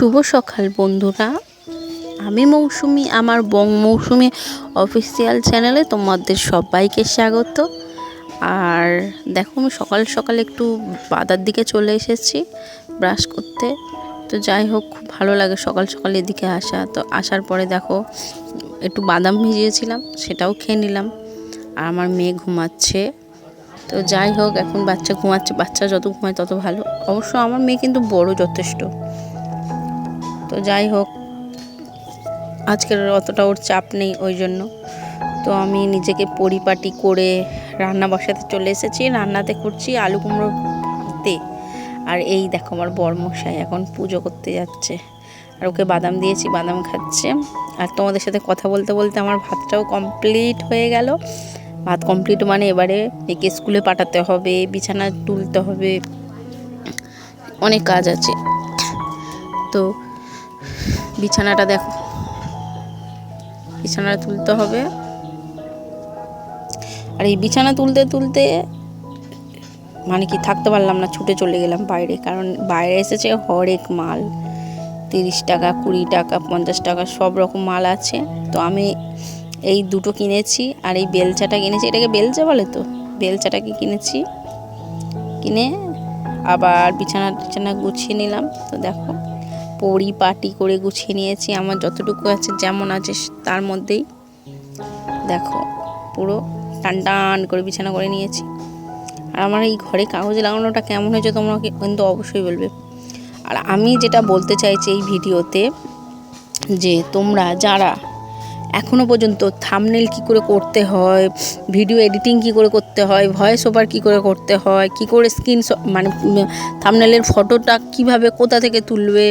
শুভ সকাল বন্ধুরা। আমি মৌসুমি, আমার বং মৌসুমি অফিসিয়াল চ্যানেলে তোমাদের সবাইকে স্বাগত। আর দেখো, আমি সকাল সকাল একটু বাদার দিকে চলে এসেছি ব্রাশ করতে। তো যাই হোক, খুব ভালো লাগে সকাল সকাল এদিকে আসা। তো আসার পরে দেখো, একটু বাদাম ভিজিয়েছিলাম, সেটাও খেয়ে নিলাম। আর আমার মেয়ে ঘুমাচ্ছে। তো যাই হোক, এখন বাচ্চা ঘুমাচ্ছে, বাচ্চা যত ঘুমায় তত ভালো। অবশ্য আমার মেয়ে কিন্তু বড় যথেষ্ট। তো যাই হোক, আজকের অতটা ওর চাপ নেই ওই জন্য। তো আমি নিজেকে পরিপাটি করে রান্না বসাতে চলে এসেছি। রান্নাতে করছি আলু কুমড়ো ভাতে আর এই দেখো আমার বরমশাই এখন পুজো করতে যাচ্ছে। আর ওকে বাদাম দিয়েছি, বাদাম খাচ্ছে। আর তোমাদের সাথে কথা বলতে বলতে আমার ভাতটাও কমপ্লিট হয়ে গেল। ভাত কমপ্লিট মানে এবারে একে স্কুলে পাঠাতে হবে, বিছানা তুলতে হবে। অনেক কাজ আছে। তো বিছানাটা দেখো। বিছানাটা তুলতে হবে। আর এই বিছানা তুলতে তুলতে মানে কি থাকতে পারলাম না, ছুটে চলে গেলাম বাইরে। কারণ বাইরে এসেছে হরেক মাল। তিরিশ টাকা, কুড়ি টাকা, পঞ্চাশ টাকা, সব রকম মাল আছে। তো আমি এই দুটো কিনেছি আর এই বেলচাটা কিনেছি। এটাকে বেলচা বলে তো? বেলচাটাকে কিনেছি। কিনে আবার বিছানা টিছানা গুছিয়ে নিলাম। তো দেখো। পরিপাটি করে গুছিয়ে নিয়েছি। আমার যতটুকু আছে যেমন আছে তার মধ্যেই। দেখো, পুরো টান টান করে বিছানা করে নিয়েছি। আর আমার এই ঘরে কাগজ লাগানোটা কেমন হয়েছে তোমরা কিন্তু অবশ্যই বলবে। আর আমি যেটা বলতে চাইছি এই ভিডিওতে যে তোমরা যারা এখনও পর্যন্ত থামনেল কি করে করতে হয় ভিডিও এডিটিং কি করে করতে হয় ভয়েস ওভার কি করে করতে হয়, কি করে স্ক্রিন মানে থামনেলের ফটোটা কীভাবে কোথা থেকে তুলবে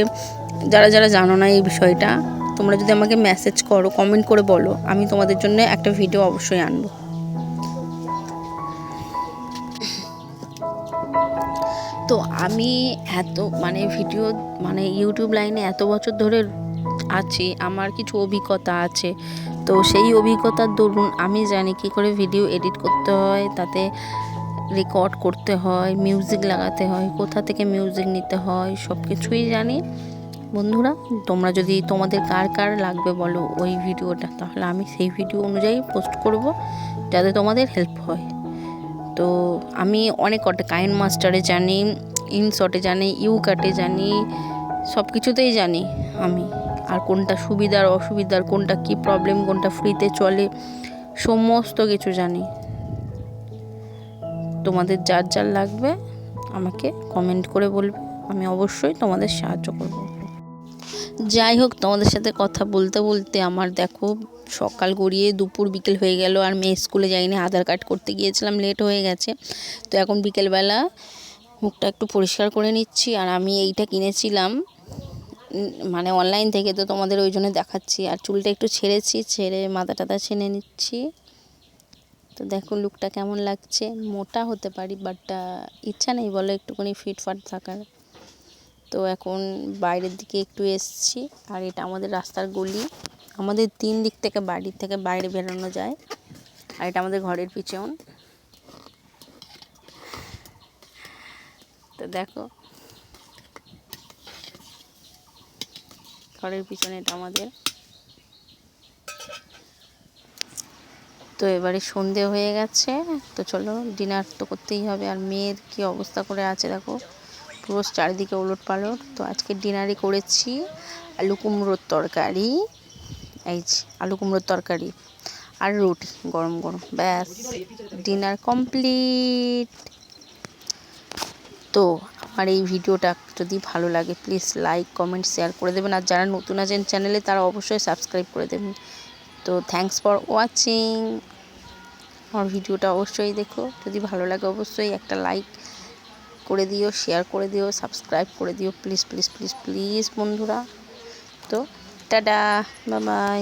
যারা যারা জানো না এই বিষয়টা, তোমরা যদি আমাকে মেসেজ করো কমেন্ট করে বলো, আমি তোমাদের জন্য একটা ভিডিও অবশ্যই আনব। তো আমি এত মানে ভিডিও মানে ইউটিউব লাইনে এত বছর ধরে আছি, আমার কিছু অভিজ্ঞতা আছে। তো সেই অভিজ্ঞতার দরুন আমি জানি কী করে ভিডিও এডিট করতে হয়, তাতে রেকর্ড করতে হয় মিউজিক লাগাতে হয়, কোথা থেকে মিউজিক নিতে হয় সব কিছুই জানি। বন্ধুরা, তোমরা যদি তোমাদের কার কার লাগবে বলো ওই ভিডিওটা, তাহলে আমি সেই ভিডিও অনুযায়ী পোস্ট করব যাতে তোমাদের হেল্প হয়। তো আমি অনেক কটা কাইন মাস্টারে জানি ইনশটে জানি ইউ কাটে জানি সব কিছুতেই জানি আমি। আর কোনটা সুবিধার, অসুবিধার, কোনটা কি প্রবলেম কোনটা ফ্রিতে চলে, সমস্ত কিছু জানি। তোমাদের যার যার লাগবে, আমাকে কমেন্ট করে বলবে, আমি অবশ্যই তোমাদের সাহায্য করব। যাই হোক, তোমাদের সাথে কথা বলতে বলতে আমার দেখো সকাল গড়িয়ে দুপুর বিকেল হয়ে গেল, আর মেয়ে স্কুলে যাইনি আধার কার্ড করতে গিয়েছিলাম, লেট হয়ে গেছে। তো এখন বিকেলবেলা মুখটা একটু পরিষ্কার করে নিচ্ছি, আর আমি এইটা কিনেছিলাম মানে অনলাইন থেকে, তো তোমাদের ওই জন্য দেখাচ্ছি। আর চুলটা একটু ছেড়েছি, ছেড়ে মাথা টাথা ছেনে নিচ্ছি। তো দেখো লুকটা কেমন লাগছে, মোটা হতে পারি বাট ইচ্ছা নেই বলো একটুখানি ফিটফাট থাকার। তো এখন বাইরের দিকে একটু এসছি আর এটা আমাদের রাস্তার গলি। আমাদের তিন দিক থেকে বাড়ির থেকে বাইরে বেরোনো যায়। আর এটা আমাদের ঘরের পিছন। তো দেখো। ঘরের পিছনে এটা আমাদের। তো এবারে সন্ধে হয়ে গেছে। তো চলো ডিনার তো করতেই হবে। আর মেয়ের কি অবস্থা করে আছে দেখো। পুরো চারিদিকে ওলট পালট। তো আজকে ডিনারে করেছি আলু কুমড়োর তরকারি। এই আলু কুমড়োর তরকারি আর রুটি, গরম গরম। ব্যাস, ডিনার কমপ্লিট। তো আমার এই ভিডিওটা যদি ভালো লাগে, প্লিজ লাইক, কমেন্ট, শেয়ার করে দেবেন। আর যারা নতুন আছেন চ্যানেলে, তারা অবশ্যই সাবস্ক্রাইব করে দেবেন। তো থ্যাংকস ফর ওয়াচিং আমার ভিডিওটা অবশ্যই দেখো। যদি ভালো লাগে, অবশ্যই একটা লাইক করে দিও শেয়ার করে দিও সাবস্ক্রাইব করে দিও প্লিজ প্লিজ প্লিজ প্লিজ বন্ধুরা। তো, টাটা বাই